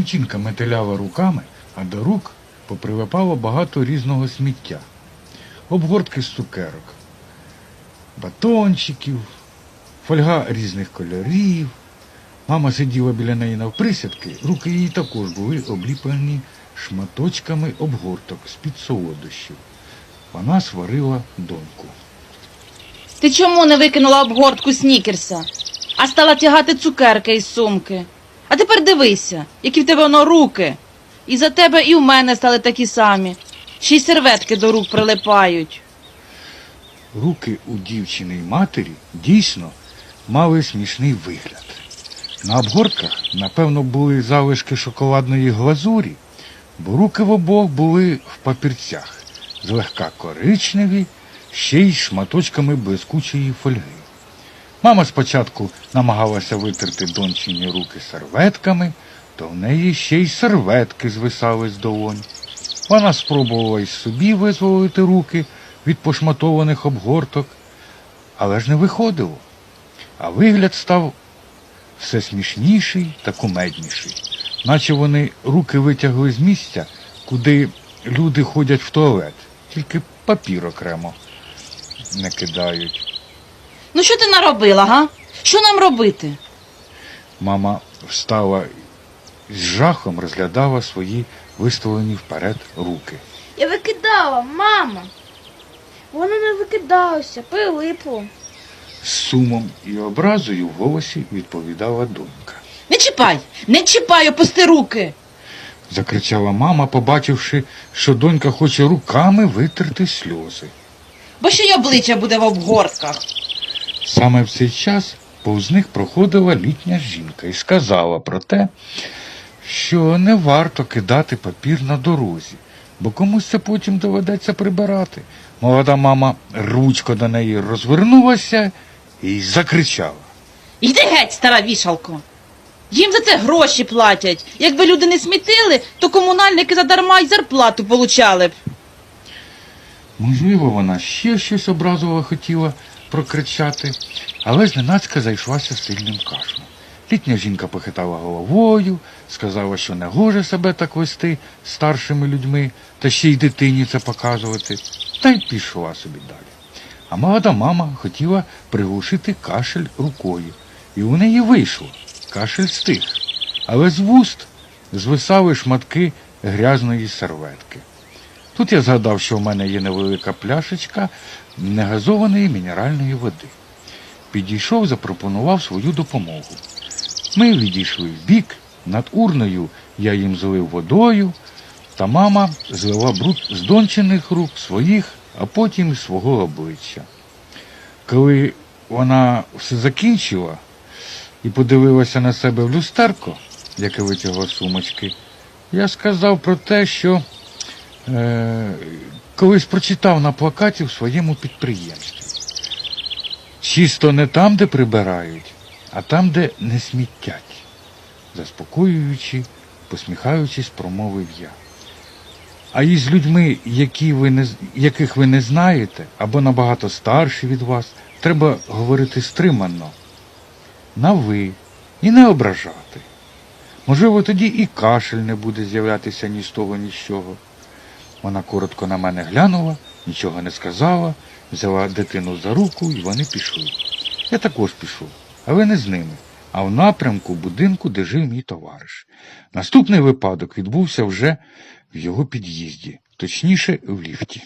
Дівчинка метеляла руками, а до рук попривипало багато різного сміття. Обгортки з цукерок, батончиків, фольга різних кольорів. Мама сиділа біля неї навприсядки, руки її також були обліплені шматочками обгорток з-під солодощів. Вона сварила доньку. Ти чому не викинула обгортку снікерса, а стала тягати цукерки із сумки? А тепер дивися, які в тебе воно руки. І за тебе і в мене стали такі самі. Ще й серветки до рук прилипають. Руки у дівчини й матері дійсно мали смішний вигляд. На обгортках, напевно, були залишки шоколадної глазурі, бо руки в обох були в папірцях, злегка коричневі, ще й шматочками блискучої фольги. Мама спочатку намагалася витерти дончині руки серветками, то в неї ще й серветки звисали з долонь. Вона спробувала й собі визволити руки від пошматованих обгорток, але ж не виходило. А вигляд став все смішніший та кумедніший, наче вони руки витягли з місця, куди люди ходять в туалет, тільки папір окремо не кидають. Ну що ти наробила, га? Що нам робити? Мама встала і з жахом розглядала свої виставлені вперед руки. Я викидала, мама. Воно не викидалося, прилипло. З сумом і образою в голосі відповідала донька. Не чіпай, не чіпай, опусти руки. Закричала мама, побачивши, що донька хоче руками витерти сльози. Бо ще й обличчя буде в обгортках. Саме в цей час повз них проходила літня жінка і сказала про те, що не варто кидати папір на дорозі, бо комусь це потім доведеться прибирати. Молода мама ручко до неї розвернулася і закричала. Йди геть, стара вішалко. Їм за це гроші платять. Якби люди не смітили, то комунальники задарма й зарплату получали б. Можливо, вона ще щось образливо хотіла прокричати, але зненацька зайшлася сильним кашлем. Літня жінка похитала головою, сказала, що не гоже себе так вести старшими людьми, та ще й дитині це показувати, та й пішла собі далі. А молода мама хотіла приглушити кашель рукою, і у неї вийшло. Кашель стих, але з вуст звисали шматки грязної серветки. Тут я згадав, що в мене є невелика пляшечка негазованої мінеральної води. Підійшов, запропонував свою допомогу. Ми відійшли в бік, над урною я їм злив водою, та мама злила бруд з дончених рук своїх, а потім із свого обличчя. Коли вона все закінчила і подивилася на себе в люстерко, яке витягла сумочки, я сказав про те, що колись прочитав на плакаті в своєму підприємстві. Чисто не там, де прибирають, а там, де не сміттять. Заспокоюючи, посміхаючись, промовив я. А із людьми, які ви не, яких ви не знаєте, або набагато старші від вас, треба говорити стримано, на ви і не ображати. Можливо, тоді і кашель не буде з'являтися ні з того, ні з чого. Вона коротко на мене глянула, нічого не сказала, взяла дитину за руку і вони пішли. Я також пішов, але не з ними, а в напрямку будинку, де жив мій товариш. Наступний випадок відбувся вже в його під'їзді, точніше в ліфті.